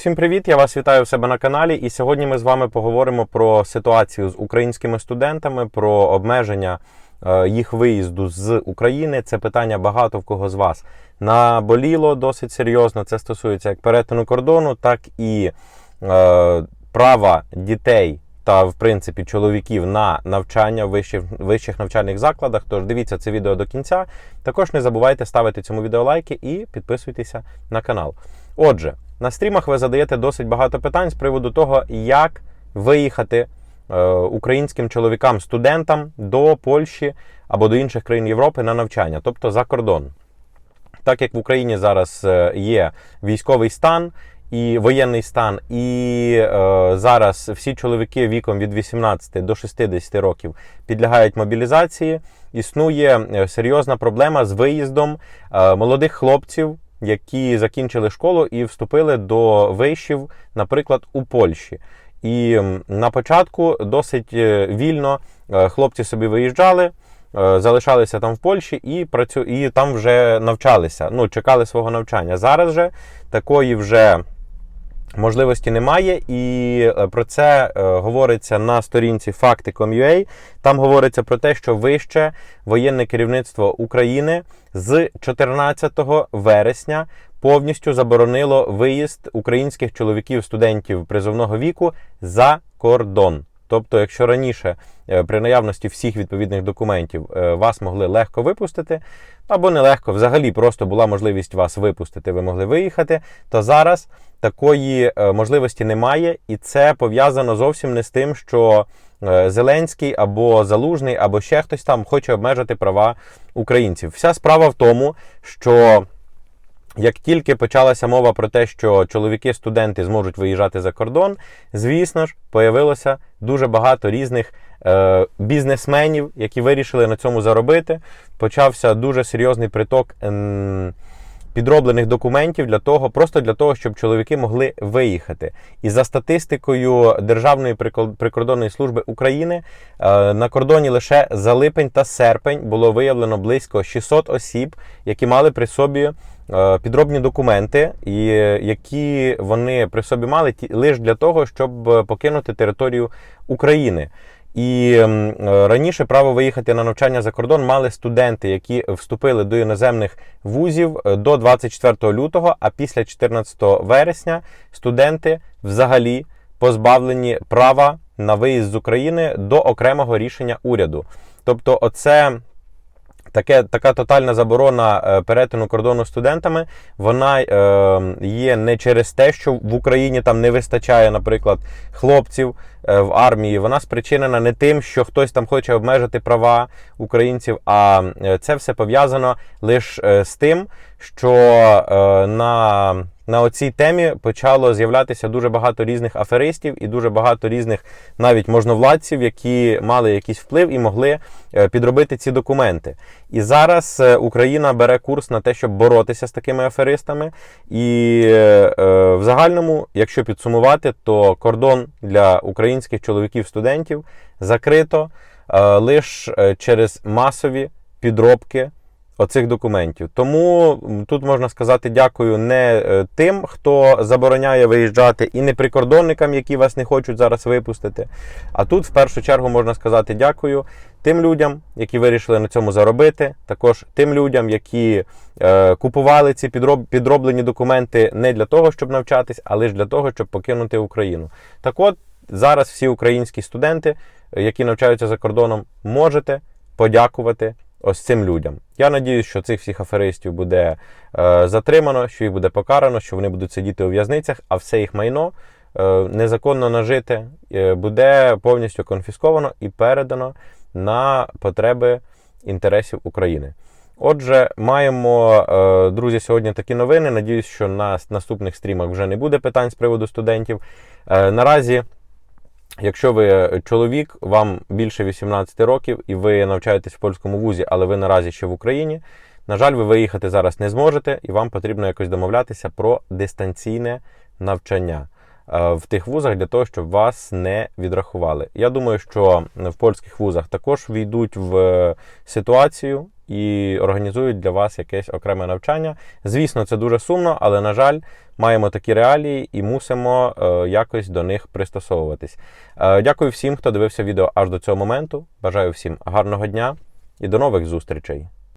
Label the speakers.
Speaker 1: Всім привіт! Я вас вітаю у себе на каналі. І сьогодні ми з вами поговоримо про ситуацію з українськими студентами, про обмеження е, їх виїзду з України. Це питання багато в кого з вас наболіло досить серйозно. Це стосується як перетину кордону, так і е, права дітей. Та, в принципі, чоловіків на навчання в вищих, вищих навчальних закладах. Тож дивіться це відео до кінця. Також не забувайте ставити цьому відео лайки і підписуйтеся на канал. Отже, на стрімах ви задаєте досить багато питань з приводу того, як виїхати е, українським чоловікам-студентам до Польщі або до інших країн Європи на навчання, тобто за кордон. Так як в Україні зараз е, є військовий стан і воєнний стан, і е, зараз всі чоловіки віком від 18 до 60 років підлягають мобілізації, існує е, серйозна проблема з виїздом е, молодих хлопців які закінчили школу і вступили до вишів, наприклад, у Польщі. І на початку досить е, вільно е, хлопці собі виїжджали, е, залишалися там в Польщі і працю... і там вже навчалися. Ну, чекали свого навчання. Зараз же такої вже. Можливості немає, і про це говориться на сторінці Fakti.com.ua. Там говориться про те, що вище воєнне керівництво України з 14 вересня повністю заборонило виїзд українських чоловіків-студентів призовного віку за кордон. Тобто, якщо раніше е, при наявності всіх відповідних документів е, вас могли легко випустити, або нелегко, взагалі просто була можливість вас випустити, ви могли виїхати, то зараз такої е, можливості немає, і це пов'язано зовсім не з тим, що Зеленський або Залужний, або ще хтось там хоче обмежити права українців. Вся справа в тому, що як тільки почалася мова про те, що чоловіки-студенти зможуть виїжджати за кордон, звісно ж, появилося дуже багато різних е, бізнесменів, які вирішили на цьому заробити. Почався дуже серйозний приток. Е, підроблених документів для того, просто для того, щоб чоловіки могли виїхати. І за статистикою Державної прикордонної служби України е, на кордоні лише за липень та серпень було виявлено близько 600 осіб, які мали при собі. Е, підробні документи, які вони при собі мали лише для того, щоб покинути територію України. І е, раніше право виїхати на навчання за кордон мали студенти, які вступили до іноземних вузів е, до 24 лютого, а після 14 вересня студенти взагалі позбавлені права на виїзд з України до окремого рішення уряду. Тобто, оце Таке, Така тотальна заборона е, перетину кордону студентами, вона е, є не через те, що в Україні там не вистачає, наприклад, хлопців в армії. Вона спричинена не тим, що хтось там хоче обмежити права українців, а е, це все пов'язано лише е, з тим, що е, на на оцій темі почало з'являтися дуже багато різних аферистів і дуже багато різних навіть можновладців, які мали якийсь вплив і могли е, підробити ці документи. І зараз е, Україна бере курс на те, щоб боротися з такими аферистами. І е, в загальному, якщо підсумувати, то кордон для українських чоловіків-студентів закрито лише через масові підробки оцих документів. Тому тут можна сказати дякую не е, тим, хто забороняє виїжджати, і не прикордонникам, які вас не хочуть зараз випустити. А тут, в першу чергу, можна сказати дякую тим людям, які вирішили на цьому заробити. Також тим людям, які е, купували ці підроб, підроблені документи не для того, щоб навчатись, а лише для того, щоб покинути Україну. Так от зараз всі українські студенти, які навчаються за кордоном, можете подякувати ось цим людям. Я надіюсь, що цих всіх аферистів буде е, затримано, що їх буде покарано, що вони будуть сидіти у в'язницях, а все їх майно е, незаконно нажите е, буде повністю конфісковано і передано на потреби інтересів України. Отже, маємо, е, друзі, сьогодні такі новини. Надіюсь, що на наступних стрімах вже не буде питань з приводу студентів. Е, наразі. Якщо ви чоловік, вам більше 18 років і ви навчаєтесь в польському вузі, але ви наразі ще в Україні, на жаль, ви виїхати зараз не зможете, і вам потрібно якось домовлятися про дистанційне навчання е, в тих вузах для того, щоб вас не відрахували. Я думаю, що в польських вузах також війдуть в ситуацію і організують для вас якесь окреме навчання. Звісно, це дуже сумно, але на жаль, маємо такі реалії і мусимо е, якось до них пристосовуватись. Е, дякую всім, хто дивився відео аж до цього моменту. Бажаю всім гарного дня і до нових зустрічей.